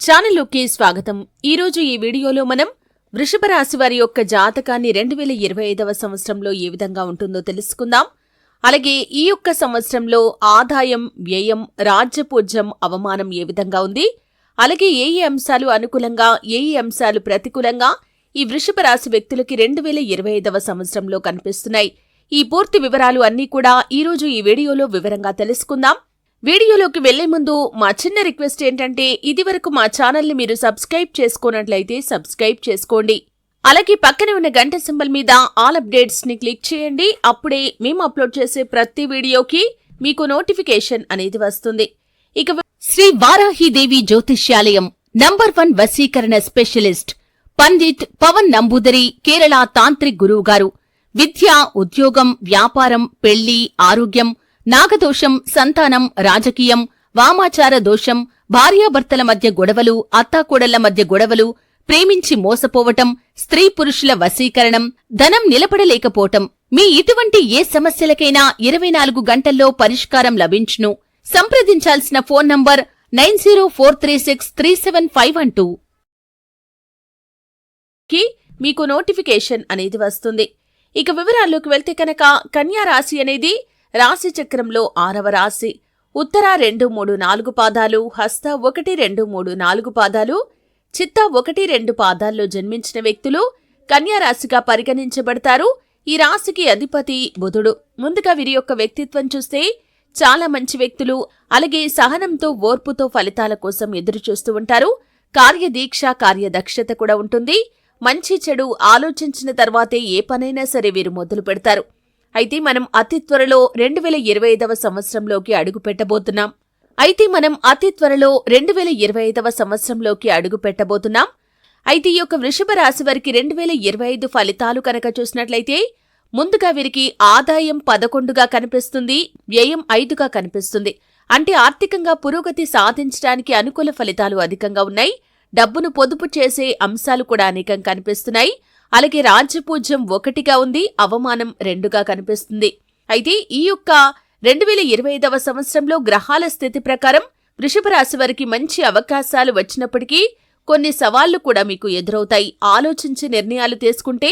ఛానల్లోకి స్వాగతం. ఈరోజు ఈ వీడియోలో మనం వృషభ రాశి వారి యొక్క జాతకాన్ని రెండు వేల ఇరవై ఐదవ సంవత్సరంలో ఏ విధంగా ఉంటుందో తెలుసుకుందాం. అలాగే ఈ యొక్క సంవత్సరంలో ఆదాయం వ్యయం రాజ్యపూజ్యం అవమానం ఏ విధంగా ఉంది? అలాగే ఏ ఏ అంశాలు అనుకూలంగా ఏ ఏ అంశాలు ప్రతికూలంగా ఈ వృషభ రాశి వ్యక్తులకి రెండు వేల ఇరవై ఐదవ సంవత్సరంలో కనిపిస్తున్నాయి. ఈ పూర్తి వివరాలు అన్నీ కూడా ఈరోజు ఈ వీడియోలో వివరంగా తెలుసుకుందాం. వీడియోలోకి వెళ్ళే ముందు మా చిన్న రిక్వెస్ట్ ఏంటంటే ఇదివరకు మా ఛానల్ని మీరు సబ్స్క్రైబ్ చేసుకున్నట్లయితే సబ్స్క్రైబ్ చేసుకోండి. అలాగే పక్కనే ఉన్న గంట సింబల్ మీద ఆల్ అప్డేట్స్ని క్లిక్ చేయండి. అప్పుడే మేము అప్లోడ్ చేసే ప్రతి వీడియోకి మీకు నోటిఫికేషన్ అనేది వస్తుంది. ఇక శ్రీ వారాహిదేవి జ్యోతిష్యాలయం నంబర్ వన్ వశీకరణ స్పెషలిస్ట్ పండిత్ పవన్ నంబూదరి కేరళ తాంత్రిక్ గురువు గారు. విద్య ఉద్యోగం వ్యాపారం పెళ్ళి ఆరోగ్యం నాగదోషం సంతానం రాజకీయం వామాచార దోషం భార్యాభర్తల మధ్య గొడవలు అత్తాకోడళ్ళ మధ్య గొడవలు ప్రేమించి మోసపోవటం స్త్రీ పురుషుల వశీకరణం ధనం నిలబడలేకపోవటం. మీ ఇటువంటి ఏ సమస్యలకైనా ఇరవై నాలుగు గంటల్లో పరిష్కారం లభించును. సంప్రదించాల్సిన phone number nine zero four three six three seven five one two. కి మీకు నోటిఫికేషన్ అనేది వస్తుంది. ఇక వివరాల్లోకి వెళ్తే కనుక కన్యా రాశి అనేది రాశిచక్రంలో ఆరవ రాశి. ఉత్తర రెండు మూడు నాలుగు పాదాలు హస్త ఒకటి రెండు మూడు నాలుగు పాదాలు చిత్త ఒకటి రెండు పాదాల్లో జన్మించిన వ్యక్తులు కన్యారాశిగా పరిగణించబడతారు. ఈ రాశికి అధిపతి బుధుడు. ముందుగా వీరి యొక్క వ్యక్తిత్వం చూస్తే చాలా మంచి వ్యక్తులు. అలాగే సహనంతో ఓర్పుతో ఫలితాల కోసం ఎదురు చూస్తూ ఉంటారు. కార్యదీక్ష కార్యదక్షత కూడా ఉంటుంది. మంచి చెడు ఆలోచించిన తర్వాతే ఏ పనైనా సరే వీరు మొదలు పెడతారు. అయితే మనం అతి త్వరలో రెండు వేల ఇరవై ఐదవ సంవత్సరంలోకి అడుగు పెట్టబోతున్నాం అయితే మనం అతి త్వరలో రెండు వేల ఇరవై ఐదవ సంవత్సరంలోకి అడుగు పెట్టబోతున్నాం అయితే ఈ యొక్క వృషభ రాశి వారికి రెండు వేల ఇరవై ఐదు ఫలితాలు కనుక చూసినట్లయితే ముందుగా వీరికి ఆదాయం పదకొండుగా కనిపిస్తుంది వ్యయం ఐదుగా కనిపిస్తుంది. అంటే ఆర్థికంగా పురోగతి సాధించడానికి అనుకూల ఫలితాలు అధికంగా ఉన్నాయి. డబ్బును పొదుపు చేసే అంశాలు కూడా అనేకం కనిపిస్తున్నాయి. అలాగే రాజ్యపూజ్యం ఒకటిగా ఉంది అవమానం రెండుగా కనిపిస్తుంది. అయితే ఈ యొక్క రెండు వేల ఇరవై ఐదవ సంవత్సరంలో గ్రహాల స్థితి ప్రకారం వృషభ రాశి వారికి మంచి అవకాశాలు వచ్చినప్పటికీ కొన్ని సవాళ్ళు కూడా మీకు ఎదురవుతాయి. ఆలోచించి నిర్ణయాలు తీసుకుంటే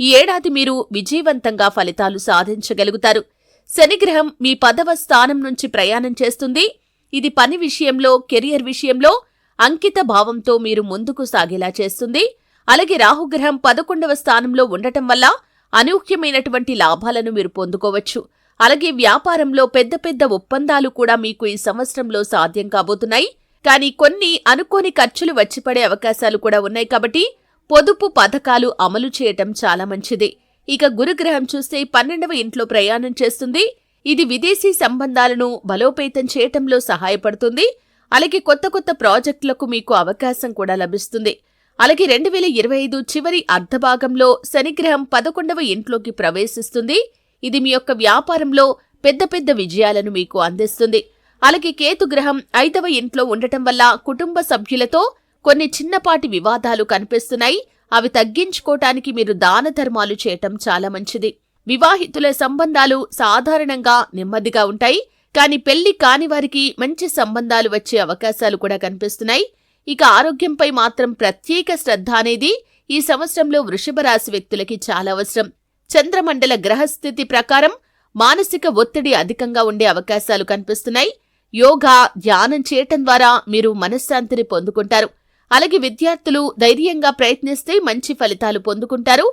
ఈ ఏడాది మీరు విజయవంతంగా ఫలితాలు సాధించగలుగుతారు. శనిగ్రహం మీ పదవ స్థానం నుంచి ప్రయాణం చేస్తుంది. ఇది పని విషయంలో కెరియర్ విషయంలో అంకిత భావంతో మీరు ముందుకు సాగేలా చేస్తుంది. అలాగే రాహుగ్రహం పదకొండవ స్థానంలో ఉండటం వల్ల అనూహ్యమైనటువంటి లాభాలను మీరు పొందుకోవచ్చు. అలాగే వ్యాపారంలో పెద్ద పెద్ద ఒప్పందాలు కూడా మీకు ఈ సంవత్సరంలో సాధ్యం కాబోతున్నాయి. కానీ కొన్ని అనుకోని ఖర్చులు వచ్చిపడే అవకాశాలు కూడా ఉన్నాయి కాబట్టి పొదుపు పథకాలు అమలు చేయటం చాలా మంచిది. ఇక గురుగ్రహం చూస్తే పన్నెండవ ఇంట్లో ప్రయాణం చేస్తుంది. ఇది విదేశీ సంబంధాలను బలోపేతం చేయటంలో సహాయపడుతుంది. అలాగే కొత్త కొత్త ప్రాజెక్టులకు మీకు అవకాశం కూడా లభిస్తుంది. అలాగే రెండు వేల ఇరవై ఐదు చివరి అర్ధభాగంలో శనిగ్రహం పదకొండవ ఇంట్లోకి ప్రవేశిస్తుంది. ఇది మీ యొక్క వ్యాపారంలో పెద్ద పెద్ద విజయాలను మీకు అందిస్తుంది. అలాగే కేతుగ్రహం ఐదవ ఇంట్లో ఉండటం వల్ల కుటుంబ సభ్యులతో కొన్ని చిన్నపాటి వివాదాలు కనిపిస్తున్నాయి. అవి తగ్గించుకోటానికి మీరు దాన ధర్మాలు చేయటం చాలా మంచిది. వివాహితుల సంబంధాలు సాధారణంగా నెమ్మదిగా ఉంటాయి. కానీ పెళ్ళి కాని వారికి మంచి సంబంధాలు వచ్చే అవకాశాలు కూడా కనిపిస్తున్నాయి. ఇక ఆరోగ్యంపై మాత్రం ప్రత్యేక శ్రద్ధ అనేది ఈ సంవత్సరంలో వృషభ రాశి వ్యక్తులకి చాలా అవసరం. చంద్రమండల గ్రహస్థితి ప్రకారం మానసిక ఒత్తిడి అధికంగా ఉండే అవకాశాలు కనిపిస్తున్నాయి. యోగా ధ్యానం చేయటం ద్వారా మీరు మనశ్శాంతిని పొందుకుంటారు. అలాగే విద్యార్థులు ధైర్యంగా ప్రయత్నిస్తే మంచి ఫలితాలు పొందుకుంటారు.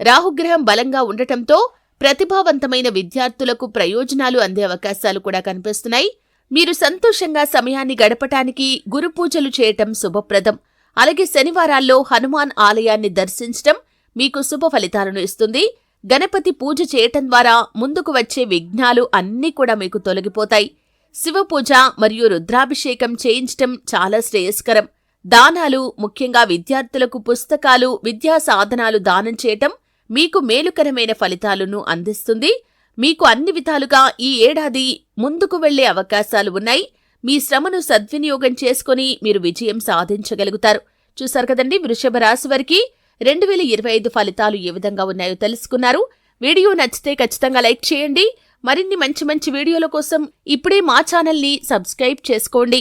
రాహుగ్రహం బలంగా ఉండటంతో ప్రతిభావంతమైన విద్యార్థులకు ప్రయోజనాలు అందే అవకాశాలు కూడా కనిపిస్తున్నాయి. మీరు సంతోషంగా సమయాన్ని గడపటానికి గురు పూజలు చేయటం శుభప్రదం. అలాగే శనివారాల్లో హనుమాన్ ఆలయాన్ని దర్శించటం మీకు శుభ ఫలితాలను ఇస్తుంది. గణపతి పూజ చేయటం ద్వారా ముందుకు వచ్చే విఘ్నాలు అన్నీ కూడా మీకు తొలగిపోతాయి. శివపూజ మరియు రుద్రాభిషేకం చేయించటం చాలా శ్రేయస్కరం. దానాలు ముఖ్యంగా విద్యార్థులకు పుస్తకాలు విద్యా సాధనాలు దానం చేయటం మీకు మేలుకరమైన ఫలితాలను అందిస్తుంది. మీకు అన్ని విధాలుగా ఈ ఏడాది ముందుకు వెళ్ళే అవకాశాలు ఉన్నాయి. మీ శ్రమను సద్వినియోగం చేసుకుని మీరు విజయం సాధించగలుగుతారు. చూశారు కదండి వృషభ రాశి వారికి రెండు వేల ఇరవై ఐదు ఫలితాలు ఏ విధంగా ఉన్నాయో తెలుసుకున్నారు. వీడియో నచ్చితే ఖచ్చితంగా లైక్ చేయండి. మరిన్ని మంచి మంచి వీడియోల కోసం ఇప్పుడే మా ఛానల్ని సబ్స్క్రైబ్ చేసుకోండి.